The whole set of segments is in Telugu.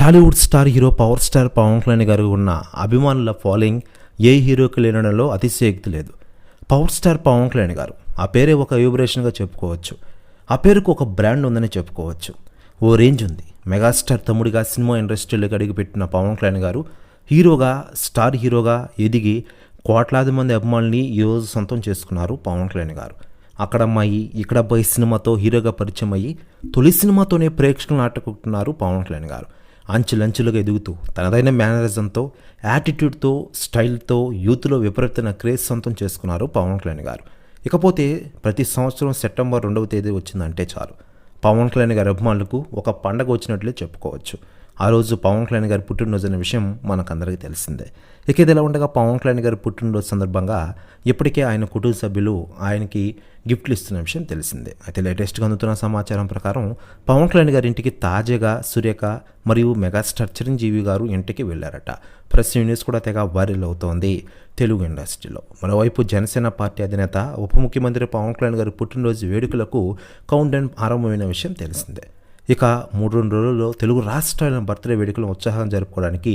Tollywood star hero power star Pavan Kalyan గారు ఉన్న అభిమానుల ఫాలోయింగ్ ఏ హీరోకి లేనడంలో అతిశయోక్తి లేదు. పవర్ స్టార్ పవన్ కళ్యాణ్ గారు ఆ పేరే ఒక వైబ్రేషన్గా చెప్పుకోవచ్చు. ఆ పేరుకు ఒక బ్రాండ్ ఉందని చెప్పుకోవచ్చు. ఓ రేంజ్ ఉంది. మెగాస్టార్ తమ్ముడిగా సినిమా ఇండస్ట్రీలోకి అడుగుపెట్టిన పవన్ కళ్యాణ్ గారు హీరోగా స్టార్ హీరోగా ఎదిగి కోట్లాది మంది అభిమానుల్ని ఈరోజు సొంతం చేసుకున్నారు పవన్ కళ్యాణ్ గారు. అక్కడ అమ్మాయి ఇక్కడ అబ్బాయి సినిమాతో హీరోగా పరిచయం అయ్యి తొలి సినిమాతోనే ప్రేక్షకులను ఆటకుంటున్నారు పవన్ కళ్యాణ్ గారు. అంచులంచులుగా ఎదుగుతూ తనదైన మేనరిజంతో యాటిట్యూడ్తో స్టైల్తో యూత్లో విపరీతమైన క్రేజ్ సొంతం చేసుకున్నారు పవన్ కళ్యాణ్ గారు. ఇకపోతే ప్రతి సంవత్సరం సెప్టెంబర్ రెండవ తేదీ వచ్చిందంటే చాలు. పవన్ కళ్యాణ్ గారి అభిమానులకు ఒక పండగ వచ్చినట్లే చెప్పుకోవచ్చు. ఆ రోజు పవన్ కళ్యాణ్ గారి పుట్టినరోజు అనే విషయం మనకందరికీ తెలిసిందే. ఇక ఇది ఇలా ఉండగా పవన్ కళ్యాణ్ గారి పుట్టినరోజు సందర్భంగా ఇప్పటికే ఆయన కుటుంబ సభ్యులు ఆయనకి గిఫ్ట్లు ఇస్తున్న విషయం తెలిసిందే. అయితే లేటెస్ట్గా అందుతున్న సమాచారం ప్రకారం పవన్ కళ్యాణ్ గారి ఇంటికి తాజాగా సూర్యక మరియు మెగాస్టార్ చిరంజీవి గారు ఇంటికి వెళ్ళారట. ప్రెస్ న్యూస్ కూడా తెగ వైరల్ అవుతోంది తెలుగు ఇండస్ట్రీలో. మరోవైపు జనసేన పార్టీ అధినేత ఉప ముఖ్యమంత్రి పవన్ కళ్యాణ్ గారి పుట్టినరోజు వేడుకలకు కౌంట్ డౌన్ ఆరంభమైన విషయం తెలిసిందే. ఇక మూడు రెండు రోజుల్లో తెలుగు రాష్ట్రాల బర్త్డే వేడుకలను ఉత్సాహం జరుపుకోవడానికి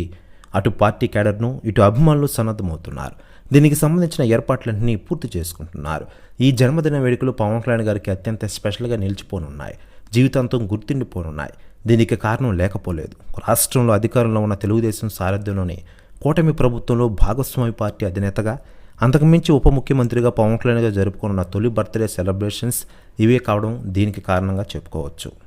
అటు పార్టీ క్యాడర్ను ఇటు అభిమానులు సన్నద్ధమవుతున్నారు. దీనికి సంబంధించిన ఏర్పాట్లన్నీ పూర్తి చేసుకుంటున్నారు. ఈ జన్మదిన వేడుకలు పవన్ కళ్యాణ్ గారికి అత్యంత స్పెషల్గా నిలిచిపోనున్నాయి. జీవితాంతం గుర్తుండిపోనున్నాయి. దీనికి కారణం లేకపోలేదు. రాష్ట్రంలో అధికారంలో ఉన్న తెలుగుదేశం సారథ్యంలోని కూటమి ప్రభుత్వంలో భాగస్వామి పార్టీ అధినేతగా అంతకుమించి ఉప ముఖ్యమంత్రిగా పవన్ కళ్యాణ్ గారు జరుపుకున్న తొలి బర్త్డే సెలబ్రేషన్స్ ఇవే కావడం దీనికి కారణంగా చెప్పుకోవచ్చు.